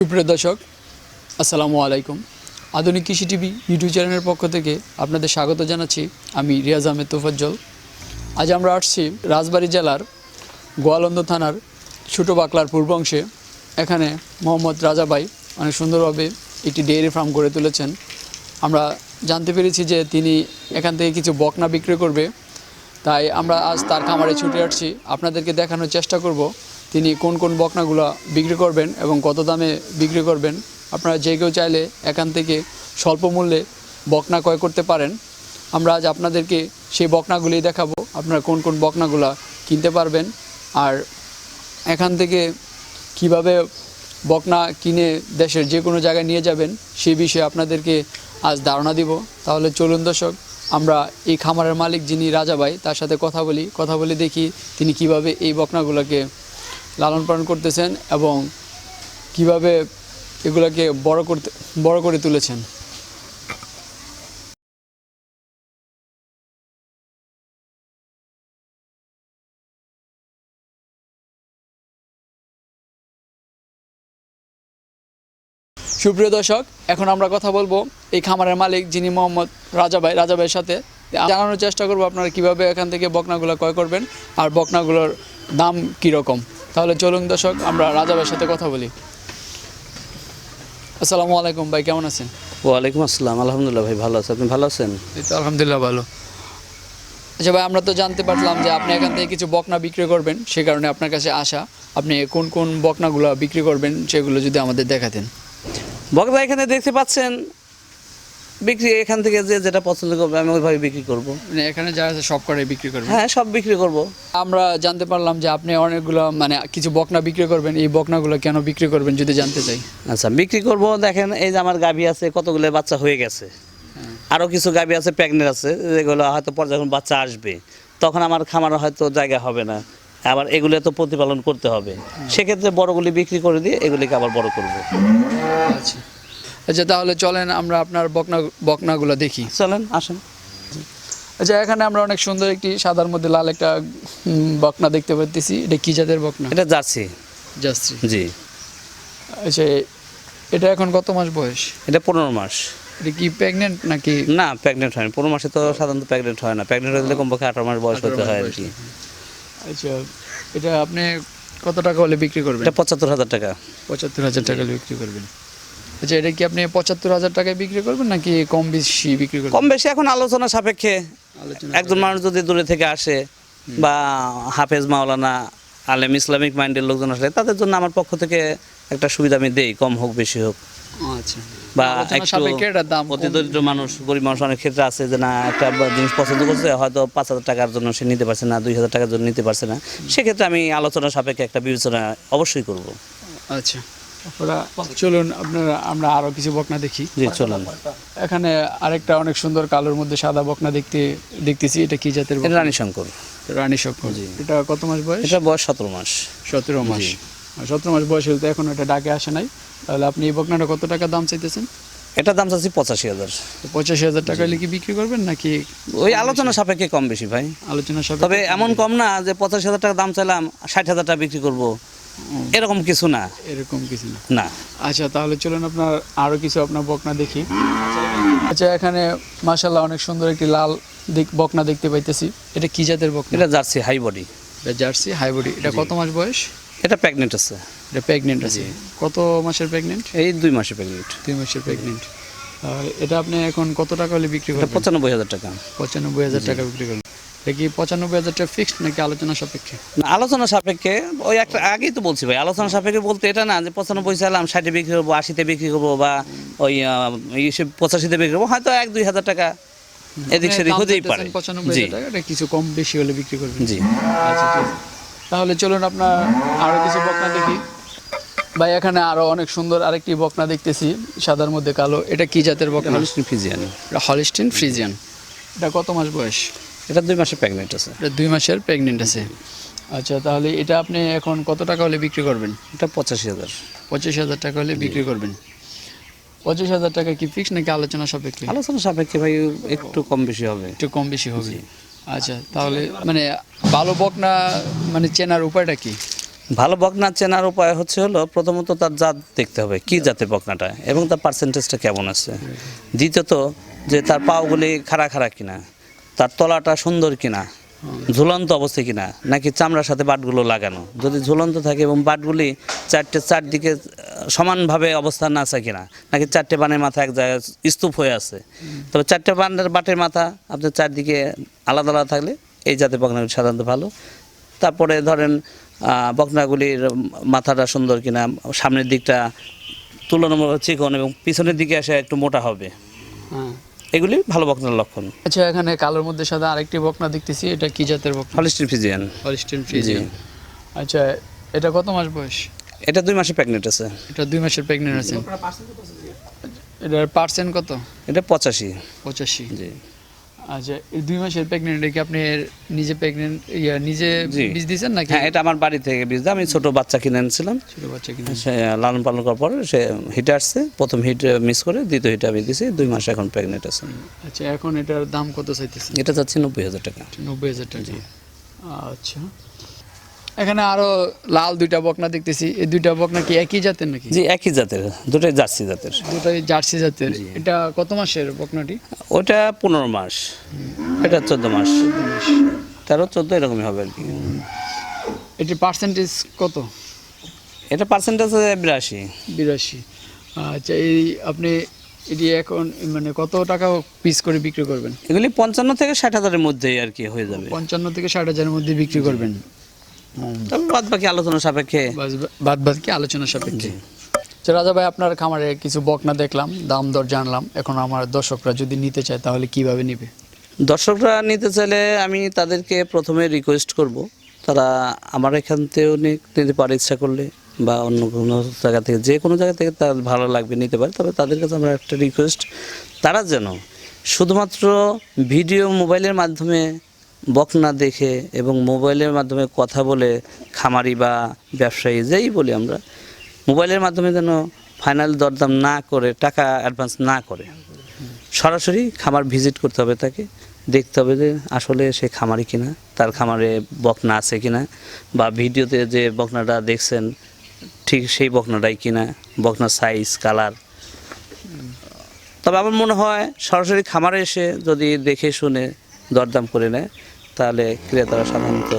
সুপ্রিয় দর্শক, আসসালামু আলাইকুম। আধুনিক কৃষি টিভি ইউটিউব চ্যানেলের পক্ষ থেকে আপনাদের স্বাগত জানাচ্ছি আমি রিয়াজ আহমেদ তোফাজ্জল। আজ আমরা আসছি রাজবাড়ী জেলার গোয়ালন্দ থানার ছোটো বাকলার পূর্ব অংশে। এখানে মোহাম্মদ রাজাবাই অনেক সুন্দরভাবে একটি ডেয়ারি ফার্ম গড়ে তুলেছেন। আমরা জানতে পেরেছি যে তিনি এখান থেকে কিছু বকনা বিক্রি করবে। তাই আমরা আজ তার খামারে ছুটে আসছি। আপনাদেরকে দেখানোর চেষ্টা করব তিনি কোন কোন বকনাগুলো বিক্রি করবেন এবং কত দামে বিক্রি করবেন? আপনারা যে কেউ চাইলে এখান থেকে স্বল্প মূল্যে বকনা ক্রয় করতে পারেন। আমরা আজ আপনাদেরকে সেই বকনাগুলি দেখাবো। আপনারা কোন কোন বকনাগুলো কিনতে পারবেন আর এখান থেকে কীভাবে বকনা কিনে দেশের যে কোনো জায়গায় নিয়ে যাবেন সেই বিষয়ে আপনাদেরকে আজ ধারণা দিব। তাহলে চলুন দর্শক, আমরা এই খামারের মালিক যিনি রাজাবাই তার সাথে কথা বলি। কথা বলে দেখি তিনি কীভাবে এই বকনাগুলোকে লালন পালন করতেছেন এবং কীভাবে এগুলাকে বড় করতে, বড় করে তুলেছেন? সুপ্রিয় দর্শক, এখন আমরা কথা বলব এই খামারের মালিক যিনি মোহাম্মদ রাজাভাই রাজাভাইয়ের সাথে। জানানোর চেষ্টা করব আপনারা কীভাবে এখান থেকে বকনাগুলো ক্রয় করবেন আর বকনাগুলোর দাম কীরকম। তাহলে চলুন দর্শক আমরা রাজাভাইয়ের সাথে কথা বলি। আসসালামু আলাইকুম ভাই কেমন আছেন? ওয়ালাইকুম আসসালাম আলহামদুলিল্লাহ ভাই ভালো আছে। আপনি ভালো আছেন? এই তো আলহামদুলিল্লাহ ভালো। আচ্ছা ভাই আমরা তো জানতে পারলাম যে আপনি এখান থেকে কিছু বকনা বিক্রি করবেন সে কারণে আপনার কাছে আসা। আপনি কোন কোন বকনাগুলো বিক্রি করবেন সেগুলো যদি আমাদের দেখাতেন। বকদা এখানে দেখতে পাচ্ছেন বিক্রি এখান থেকে যে যেটা পছন্দ করবে আমি ওইভাবে বিক্রি করব। মানে এখানে যা আছে সব কটাই বিক্রি করবেন হ্যাঁ সব বিক্রি করব। আমরা জানতে পারলাম যে আপনি অনেকগুলো মানে কিছু বকনা বিক্রি করবেন এই বকনাগুলো কেন বিক্রি করবেন যদি জানতে চাই? আচ্ছা বিক্রি করব দেখেন এই যে আমার গাভী আছে কতগুলো বাচ্চা হয়ে গেছে। আরও কিছু গাভী আছে প্রেগনেন্ট আছে যেগুলো হয়তো পর যখন বাচ্চা আসবে তখন আমার খামার হয়তো জায়গা হবে না। আবার এগুলো তো প্রতিপালন করতে হবে। সেক্ষেত্রে বড়গুলি বিক্রি করে দিয়ে এগুলিকে আবার বড় করব। আচ্ছা। আচ্ছা তাহলে চলেন আমরা আপনার বকনা বকনাগুলো দেখি। চলেন আসেন। আচ্ছা এখানে আমরা অনেক সুন্দর একটি সাদার মধ্যে লাল একটা বকনা দেখতে পাচ্ছি এটা কি জাতের বকনা? এটা যাচ্ছি জাস্ত্রী জি। আচ্ছা এটা এখন কত মাস বয়স? এটা পনেরো মাস। এটা কি প্রেগনেন্ট নাকি? না প্রেগনেন্ট হয় না। পনেরো মাসে তো সাধারণত প্রেগনেন্ট হয় না। প্রেগনেন্ট হলে কমপক্ষে আঠারো মাস বয়স হতে হয় আর কি। আচ্ছা এটা আপনি কত টাকা হলে বিক্রি করবেন? এটা পঁচাত্তর হাজার টাকা। পঁচাত্তর হাজার টাকা বিক্রি করবেন। আচ্ছা এটা কি আপনি পঁচাত্তর হাজার টাকায় বিক্রি করবেন নাকি কম বেশি বিক্রি করবেন? কম বেশি এখন আলোচনা সাপেক্ষে। একজন মানুষ যদি দূরে থেকে আসে বা হাফেজ মাওলানা আলেম ইসলামিক মাইন্ডের লোকজন আসলে তাদের জন্য আমার পক্ষ থেকে একটা সুবিধা আমি দেই কম হোক বেশি হোক। আচ্ছা। বা একটু মানুষ গরিব মানুষ অনেক ক্ষেত্রে আছে যে না একটা জিনিস পছন্দ করছে হয়তো পাঁচ হাজার টাকার জন্য সে নিতে পারছে না দুই হাজার টাকার জন্য নিতে পারছে না। সেক্ষেত্রে আমি আলোচনা সাপেক্ষে একটা বিবেচনা অবশ্যই করব। আচ্ছা। ওরা চলুন আপনারা আমরা আরও কিছু বকনা দেখি। জি চলুন। এখানে আরেকটা অনেক সুন্দর কালোর মধ্যে সাদা বকনা দেখতে দেখতেছি। এটা কি জাতের রানী শঙ্কর। রানী শঙ্কর। এটা কত মাস বয়স? এটা বয়স সতেরো মাস। সতেরো মাস। সতেরো মাস বয়স হলে তো এখন এটা ডাকে আসে নাই। তাহলে আপনি এই বকনাটা কত টাকা দাম চাইতেছেন? এটা দাম চাচ্ছি পঁচাশি হাজার। পঁচাশি হাজার টাকা কি বিক্রি করবেন নাকি ওই আলোচনা সাপেক্ষে কম বেশি ভাই। আলোচনা সব তবে এমন কম না যে পঁচাশি হাজার টাকা দাম চাইলাম ষাট হাজার টাকা বিক্রি করব। এরকম কিছু না। এরকম কিছু না। না। আচ্ছা তাহলে চলুন আপনার আরও কিছু আপনার বকনা দেখি। আচ্ছা এখানে মাশাল্লাহ অনেক সুন্দর একটি লাল দিক বকনা দেখতে পাইতেছি। এটা কি জাতের বকনা? এটা জার্সি হাই বডি। এটা জার্সি হাইবডি এটা কত মাস বয়স? এটা প্রেগনেন্ট আছে। এটা প্রেগনেন্ট আছে। কত মাসের প্রেগনেন্ট? এই দুই মাসে প্রেগনেন্ট। দুই মাসের প্রেগনেন্ট। এটা আপনি এখন কত টাকা হলে বিক্রি করেন পঁচানব্বই হাজার টাকা। পঁচানব্বই হাজার টাকা বিক্রি করবেন। এটা কি পঁচানব্বই হাজার টাকা ফিক্সড নাকি আলোচনা সাপেক্ষে? না, আলোচনা সাপেক্ষে ওই একটা আগেই তো বলছি ভাই আলোচনা সাপেক্ষে বলতে এটা না যে পঁচানব্বই চাইলাম ষাটে বিক্রি করব আশিতে বিক্রি করব বা ওই পঁচাশিতে বিক্রি করব হয়তো এক দুই হাজার টাকা এদিক সেদিক হতেই পারে। পঁচানব্বই টাকা কিছু কম বেশি হলে বিক্রি করবেন। জি। আচ্ছা ঠিক তাহলে চলুন আপনার আরও কিছু বকনা দেখি। ভাই এখানে আরও অনেক সুন্দর আরেকটি বকনা দেখতেছি সাদার মধ্যে কালো। এটা কি জাতের বকনা? হলিস্টিন ফিজিয়ান এটা হলিস্টিন ফ্রিজিয়ান এটা কত মাস বয়স? এটা দুই মাসের প্রেগনেন্ট আছে। এটা দুই মাসের প্রেগনেন্ট আছে। আচ্ছা তাহলে এটা আপনি এখন কত টাকা হলে বিক্রি করবেন? এটা পঁচাশি হাজার। পঁচিশ হাজার টাকা হলে বিক্রি করবেন। পঁচিশ হাজার টাকা কি ফিক্স নাকি আলোচনা সাপেক্ষে? আলোচনা সাপেক্ষে ভাই একটু কম বেশি হবে। একটু কম বেশি হবে। আচ্ছা তাহলে মানে ভালো বকনা মানে চেনার উপায়টা কি? ভালো বকনা চেনার উপায় হচ্ছে হলো প্রথমত তার জাত দেখতে হবে কি জাতের বকনাটা এবং তার পার্সেন্টেজটা কেমন আছে। দ্বিতীয়ত যে তার পাওগুলি খাড়া খাড়া কিনা। তার তলাটা সুন্দর কিনা, ঝুলন্ত অবস্থায় কিনা, নাকি চামড়ার সাথে বাটগুলো লাগানো? যদি ঝুলন্ত থাকে এবং বাটগুলি চারটে চারদিকে সমানভাবে অবস্থান না আছে কিনা, নাকি চারটে বানের মাথা এক জায়গায় স্তূপ হয়ে আছে? তবে চারটে বানের বাটের মাথা আপনার চারদিকে আলাদা আলাদা থাকলে এই জাতের বকনাগুলি সাধারণত ভালো। তারপরে ধরেন বকনাগুলির মাথাটা সুন্দর কিনা, সামনের দিকটা তুলনামূলক চিকন এবং পিছনের দিকে আসে একটু মোটা হবে। হ্যাঁ। এগুলি ভালো বকনার লক্ষণ। আচ্ছা এখানে কালোর মধ্যে সাদা আরেকটি বকনা দেখতেছি এটা কি জাতের বকনা? হলিস্টিন ফিজিয়ান হলিস্টিন ফিজিয়ান আচ্ছা এটা কত মাস বয়স? এটা দুই মাসে প্রেগনেন্ট আছে। এটা দুই মাসের প্রেগনেন্ট আছে। এটার পার্সেন্ট কত? এটা পঁচাশি। পঁচাশি। জি। আচ্ছা এই দুই মাসের প্রেগনেন্ট কি আপনি নিজে প্রেগনেন্ট ইয়া নিজে বীজ দিয়েছেন নাকি? হ্যাঁ এটা আমার বাড়ি থেকে বীজ আমি ছোট বাচ্চা কিনে এনেছিলাম। ছোট বাচ্চা কিনে সে লালন পালন করার পরে সে হিটে আসছে প্রথম হিট মিস করে দ্বিতীয় হিট আমি দিছি দুই মাস এখন প্রেগনেন্ট আছে। আচ্ছা এখন এটার দাম কত চাইতেছেন? এটা চাচ্ছি নব্বই হাজার টাকা। নব্বই হাজার টাকা। আচ্ছা। এখানে আরও লাল দুইটা বকনা দেখতেছি। এই দুইটা বকনা কি একই জাতের নাকি? জি একই জাতের। দুটোই জার্সি জাতের। দুটাই জার্সি জাতের। এটা কত মাসের বকনাটি? ওটা পনেরো মাস। এটা চোদ্দ মাস। তেরো চোদ্দ এরকমই হবে আর কি। এটির পার্সেন্টেজ কত? এটা পার্সেন্টেজ বিরাশি। বিরাশি। আচ্ছা এই আপনি এটি এখন মানে কত টাকা পিস করে বিক্রি করবেন? এগুলি পঞ্চান্ন থেকে ষাট হাজারের মধ্যেই আর কি হয়ে যাবে। পঞ্চান্ন থেকে ষাট হাজারের মধ্যে বিক্রি করবেন। তবে বাদ বাকি আলোচনা সাপেক্ষে। বাদ আলোচনা সাপেক্ষে। তো রাজা ভাই আপনার খামারে কিছু বকনা দেখলাম দাম দর জানলাম। এখন আমার দর্শকরা যদি নিতে চায় তাহলে কীভাবে নিবে? দর্শকরা নিতে চাইলে আমি তাদেরকে প্রথমে রিকোয়েস্ট করব। তারা আমার এখান থেকেও নিতে পারে ইচ্ছা করলে বা অন্য কোনো জায়গা থেকে যে কোনো জায়গা থেকে তার ভালো লাগবে নিতে পারে। তবে তাদের কাছে আমরা একটা রিকোয়েস্ট তারা যেন শুধুমাত্র ভিডিও মোবাইলের মাধ্যমে বকনা দেখে এবং মোবাইলের মাধ্যমে কথা বলে, খামারি বা ব্যবসায়ী, যেই বলি আমরা, মোবাইলের মাধ্যমে যেন ফাইনাল দরদাম না করে, টাকা অ্যাডভান্স না করে। সরাসরি খামার ভিজিট করতে হবে তাকে, দেখতে হবে যে আসলে সে খামারি কিনা, তার খামারে বকনা আছে কিনা, বা ভিডিওতে যে বকনাটা দেখছেন, ঠিক সেই বকনাটাই কিনা, বকনার সাইজ কালার তবে আমার মনে হয় সরাসরি খামারে এসে যদি দেখে শুনে দরদাম করে নেয়, তাহলে ক্রেতারা সাধারণত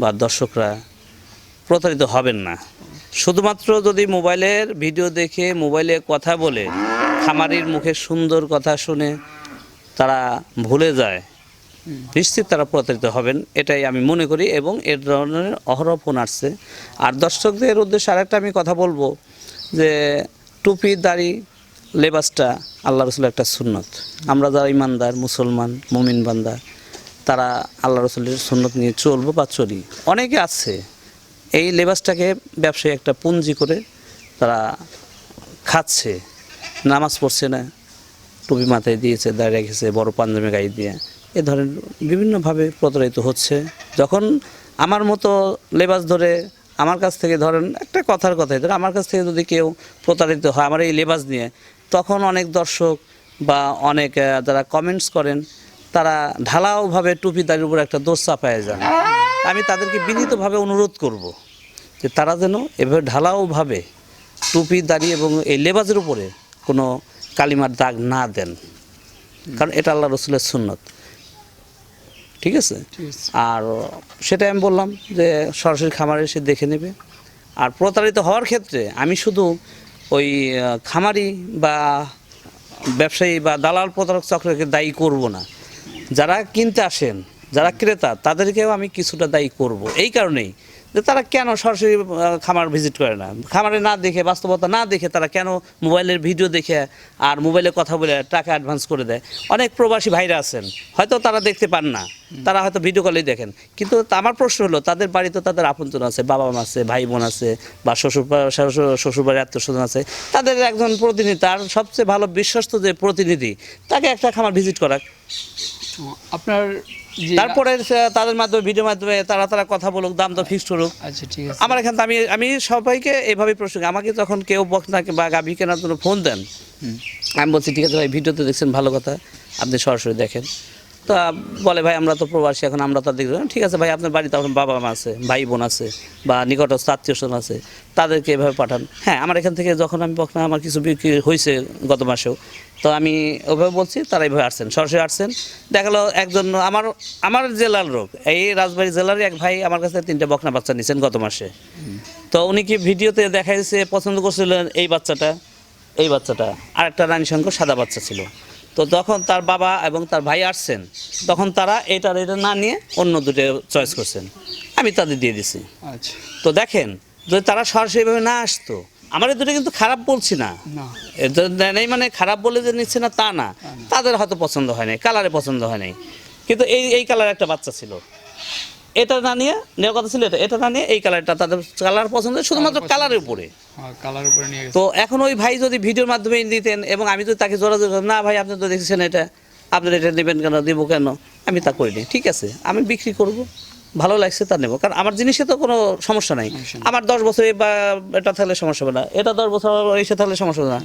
বা দর্শকরা প্রতারিত হবেন না। শুধুমাত্র যদি মোবাইলের ভিডিও দেখে, মোবাইলে কথা বলে, খামারির মুখে সুন্দর কথা শুনে তারা ভুলে যায়, নিশ্চিত তারা প্রতারিত হবেন, এটাই আমি মনে করি এবং এর ধরনের অহরহ ফোন আসছে। আর দর্শকদের উদ্দেশ্যে আরেকটা আমি কথা বলব যে টুপি, দাড়ি লেবাসটা আল্লাহ রসুলের একটা সুন্নত। আমরা যারা ইমানদার মুসলমান, মুমিন বান্দা, তারা আল্লাহ রসুলের সুন্নত নিয়ে চলবো বা চলি। অনেকে আছে, এই লেবাসটাকে ব্যবসায়ী একটা পুঞ্জি করে তারা খাচ্ছে। নামাজ পড়ছে না, টুপি মাথায় দিয়েছে, দাঁড়িয়ে রেখেছে, বড় পাঞ্জাবি গায়ে দিয়ে। এ ধরনের বিভিন্নভাবে প্রতারিত হচ্ছে। যখন আমার মতো লেবাস ধরে আমার কাছ থেকে ধরেন, একটা কথার কথাই ধরে আমার কাছ থেকে যদি কেউ প্রতারিত হয়, আমার এই লেবাস নিয়ে তখন অনেক দর্শক বা অনেক যারা কমেন্টস করেন তারা ঢালাওভাবে টুপি দাঁড়ির উপর একটা দোষ চাপায় যান। আমি তাদেরকে বিনীতভাবে অনুরোধ করব যে তারা যেন এভাবে ঢালাওভাবে টুপি দাড়ি এবং এই লেবাজের উপরে কোনো কালিমার দাগ না দেন। কারণ এটা আল্লাহ রসুলের সুন্নত। ঠিক আছে। আর সেটাই আমি বললাম যে সরাসরি খামারে এসে দেখে নেবে। আর প্রতারিত হওয়ার ক্ষেত্রে আমি শুধু ওই খামারি বা ব্যবসায়ী বা দালাল প্রতারক চক্রকে দায়ী করব না। যারা কিনতে আসেন, যারা ক্রেতা, তাদেরকেও আমি কিছুটা দায়ী করব। এই কারণেই যে তারা কেন সরাসরি খামার ভিজিট করে না? খামারে না দেখে, বাস্তবতা না দেখে তারা কেন মোবাইলের ভিডিও দেখে আর মোবাইলে কথা বলে টাকা অ্যাডভান্স করে দেয়? অনেক প্রবাসী ভাইরা আছেন, হয়তো তারা দেখতে পান না। তারা হয়তো ভিডিও কলেই দেখেন। কিন্তু আমার প্রশ্ন হলো, তাদের বাড়িতে তাদের আপনজন আছে, বাবা মা আছে, ভাই বোন আছে, বা শ্বশুর, শ্বশুর- শ্বশুরবাড়ির আত্মীয় স্বজন আছে, তাদের একজন প্রতিনিধি, তার সবচেয়ে ভালো বিশ্বস্ত যে প্রতিনিধি, তাকে একটা খামার ভিজিট করাক। আপনার তারপরে তাদের মাধ্যমে ভিডিও মাধ্যমে তারা তারা কথা বলুক দাম তো ফিক্সড করুক। আচ্ছা ঠিক আছে। আমার এখান আমি আমি সবাইকে এভাবে প্রশ্ন আমাকে যখন কেউ বকনা বা গাভি কেনার জন্য ফোন দেন আমি বলছি ঠিক আছে ভাই ভিডিওতে দেখছেন ভালো কথা। আপনি সরাসরি দেখেন। তা বলে, ভাই, আমরা তো প্রবাসী, এখন আমরা তো দেখব ঠিক আছে ভাই, আপনার বাড়িতে আপনার বাবা মা আছে ভাই বোন আছে বা নিকটস্থ আত্মীয় স্বজন আছে, তাদেরকে এভাবে পাঠান। হ্যাঁ আমার এখান থেকে যখন আমি বকনা আমার কিছু বিক্রি হয়েছে গত মাসেও, তো আমি ওভাবে বলছি, তারা এইভাবে আসছেন, সরাসরি আসছেন। দেখাল একজন, আমার আমার জেলার লোক, এই রাজবাড়ি জেলার এক ভাই আমার কাছে তিনটে বকনা বাচ্চা নিয়েছেন গত মাসে। তো উনি কি ভিডিওতে দেখাইছে, পছন্দ করছিলেন এই বাচ্চাটা এই বাচ্চাটা? আর একটা রানী সাদা বাচ্চা ছিল। তো তখন তার বাবা এবং তার ভাই আসছেন তখন তারা এটার এটা না নিয়ে অন্য দুটো চয়েস করছেন। আমি তাদের দিয়ে দিছি। আচ্ছা। তো দেখেন যদি তারা সরাসরিভাবে না আসতো আমার এই দুটো কিন্তু খারাপ বলছি না। এটা নেই মানে খারাপ বলে যে নিচ্ছে না তা না। তাদের হয়তো পছন্দ হয় নাই কালারে পছন্দ হয় নাই। কিন্তু এই এই কালার একটা বাচ্চা ছিল। এটা না নিয়ে নেওয়ার কথা ছিল এটা এটা না নিয়ে এই কালারটা তাদের কালার পছন্দ শুধুমাত্র কালারের উপরে। হ্যাঁ কালার উপরে নিয়ে তো এখন ওই ভাই যদি ভিডিওর মাধ্যমে দিতেন এবং আমি যদি তাকে জোরাজোর না ভাই আপনি তো দেখেছেন এটা আপনার এটা নেবেন কেন দেবো কেন? আমি তা করিনি ঠিক আছে আমি বিক্রি করব ভালো লাগছে তা নেব কারণ আমার জিনিসে তো কোনো সমস্যা নাই। আমার দশ বছরে বা এটা থাকলে সমস্যা হবে না এটা দশ বছর এসে থাকলে সমস্যা হবে না।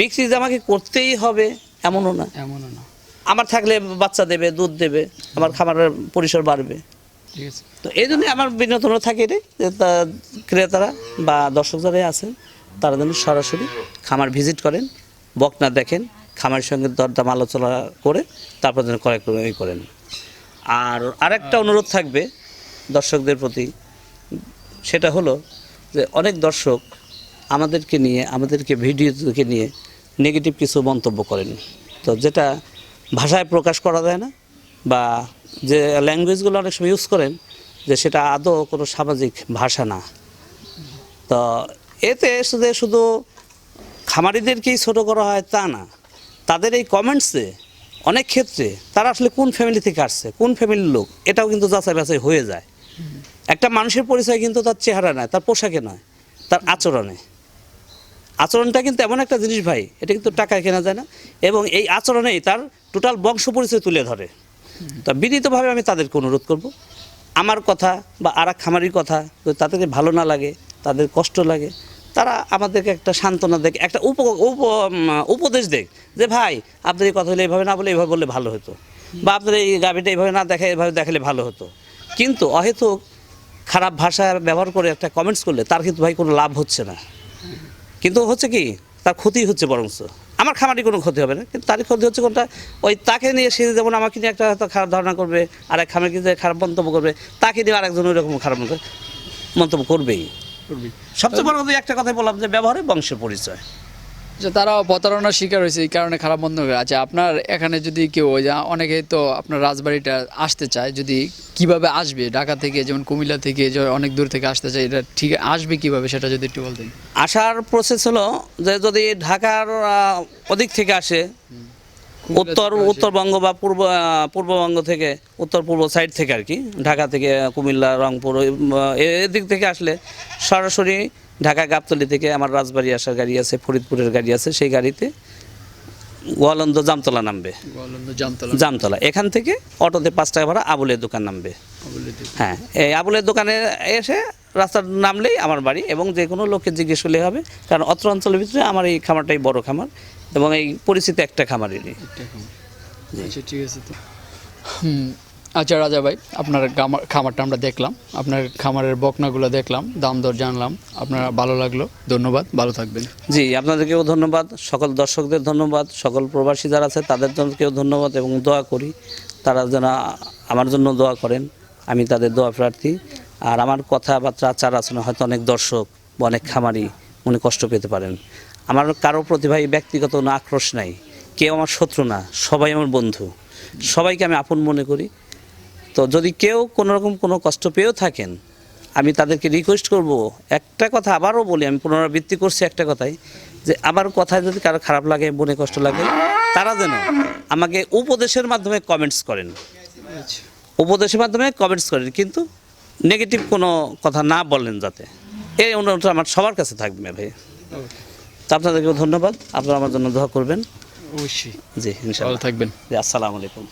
বিক্রি যে আমাকে করতেই হবে এমনও না। এমনও না। আমার থাকলে বাচ্চা দেবে দুধ দেবে আমার খাবারের পরিসর বাড়বে। তো এই জন্যই আমার বিনোদন থাকে এটাই যে ক্রেতারা বা দর্শক যারা আছেন, তারা যেন সরাসরি খামার ভিজিট করেন, বকনা দেখেন, খামারের সঙ্গে দরদাম আলোচনা করে, তারপর যেন ক্রয় করেন। আর আরেকটা অনুরোধ থাকবে দর্শকদের প্রতি, সেটা হলো যে অনেক দর্শক আমাদেরকে নিয়ে, আমাদেরকে ভিডিওকে নিয়ে নেগেটিভ কিছু মন্তব্য করেন। তো যেটা ভাষায় প্রকাশ করা যায় না বা যে ল্যাঙ্গুয়েজগুলো অনেক সময় ইউজ করেন, যে সেটা আদৌ কোনো সামাজিক ভাষা না। তো এতে শুধু শুধু খামারিদেরকেই ছোট করা হয় তা না। তাদের এই কমেন্টসে অনেক ক্ষেত্রে তারা আসলে কোন ফ্যামিলি থেকে আসছে, কোন ফ্যামিলির লোক, এটাও কিন্তু যাচাই বাছাই হয়ে যায়। একটা মানুষের পরিচয় কিন্তু তার চেহারা নয়, তার পোশাকে নয়, তার আচরণে। আচরণটা কিন্তু এমন একটা জিনিস ভাই, এটা কিন্তু টাকায় কেনা যায় না, এবং এই আচরণেই তার টোটাল বংশ পরিচয় তুলে ধরে। তা বিনীতভাবে আমি তাদেরকে অনুরোধ করব, আমার কথা বা আর খামারির কথা তাদেরকে ভালো না লাগে, তাদের কষ্ট লাগে, তারা আমাদেরকে একটা সান্ত্বনা দেখ, একটা উপ উপ উপদেশ দেখ যে, ভাই, আপনার এই কথা হলে এইভাবে না বলে এইভাবে বললে ভালো হতো বা আপনার এই গাভিটা এইভাবে না দেখে, এভাবে দেখালে ভালো হতো। কিন্তু অহেতুক খারাপ ভাষা ব্যবহার করে একটা কমেন্টস করলে তার কিন্তু ভাই কোনো লাভ হচ্ছে না। কিন্তু হচ্ছে কি? তার ক্ষতি হচ্ছে বরঞ্চ। আমার খামারি কোনো ক্ষতি হবে না কিন্তু তারই ক্ষতি হচ্ছে কোনটা? ওই তাকে নিয়ে সে যেমন আমাকে নিয়ে একটা হয়তো খারাপ ধারণা করবে আর এক খামারিকে যে খারাপ মন্তব্য করবে তাকে নিয়ে আরেকজন ওই রকম খারাপ মন্তব্য- মন্তব্য করবেই। করবে সবচেয়ে বড় কথা একটা কথাই বললাম যে ব্যবহারে বংশের পরিচয়। যে তারা প্রতারণার শিকার হয়েছে এই কারণে খারাপ বন্ধ করে আচ্ছা আপনার এখানে যদি কেউ অনেকে তো আপনার রাজবাড়িটা আসতে চায় যদি কীভাবে আসবে? ঢাকা থেকে যেমন কুমিল্লা থেকে যে অনেক দূর থেকে আসতে চায় এটা ঠিক আসবে কীভাবে? সেটা যদি একটু বলতেন। আসার প্রসেস হলো যে যদি ঢাকার ওদিক থেকে আসে উত্তর উত্তরবঙ্গ বা পূর্ব পূর্ববঙ্গ থেকে উত্তর পূর্ব সাইড থেকে আর কি ঢাকা থেকে কুমিল্লা রংপুর এদিক থেকে আসলে সরাসরি ঢাকা গাবতলি থেকে আমার রাজবাড়ি আসার গাড়ি আছে ফরিদপুরের গাড়ি আছে সেই গাড়িতে গোয়ালন্দ জামতলা নামবে। জামতলা। জামতলা। এখান থেকে অটোতে পাঁচ টাকা ভাড়া আবুলের দোকান নামবে। হ্যাঁ এই আবুলের দোকানে এসে রাস্তার নামলেই আমার বাড়ি এবং যে কোনো লোককে জিজ্ঞেস করলে হবে কারণ অত্র অঞ্চলের ভিতরে আমার এই খামারটাই বড় খামার এবং এই পরিচিত একটা খামারেরই। আচ্ছা ঠিক আছে তো। আচ্ছা রাজা ভাই, আপনার খামারটা আমরা দেখলাম। আপনার খামারের বকনাগুলো দেখলাম, দাম দর জানলাম। আপনার ভালো লাগল, ধন্যবাদ, ভালো থাকবেন। জি, আপনাদেরকেও ধন্যবাদ, সকল দর্শকদের ধন্যবাদ, সকল প্রবাসী যারা আছে, তাদের জন্যকেও ধন্যবাদ এবং দোয়া করি, তারা যেন আমার জন্য দোয়া করেন, আমি তাদের দোয়া প্রার্থী। আর আমার কথাবার্তা আচার আচরণ হয়তো অনেক দর্শক বা অনেক খামারি উনি কষ্ট পেতে পারেন। আমার কারও ভাই ব্যক্তিগত কোনো আক্রোশ নাই, কেউ আমার শত্রু না, সবাই আমার বন্ধু। সবাইকে আমি আপন মনে করি তো যদি কেউ কোনো রকম কোনো কষ্ট পেয়েও থাকেন আমি তাদেরকে রিকোয়েস্ট করব একটা কথা আবারও বলি আমি পুনরাবৃত্তি করছি একটা কথাই যে আমার কথায় যদি কারও খারাপ লাগে মনে কষ্ট লাগে তারা যেন আমাকে উপদেশের মাধ্যমে কমেন্টস করেন। উপদেশের মাধ্যমে কমেন্টস করেন কিন্তু নেগেটিভ কোনো কথা না বলেন যাতে। এই অনুরোধটা আমার সবার কাছে থাকবে ভাই। তো আপনাদেরকেও ধন্যবাদ আপনারা আমার জন্য দোয়া করবেন। অবশ্যই। জি ইনশাআল্লাহ। থাকবেন। জি আসসালামু আলাইকুম।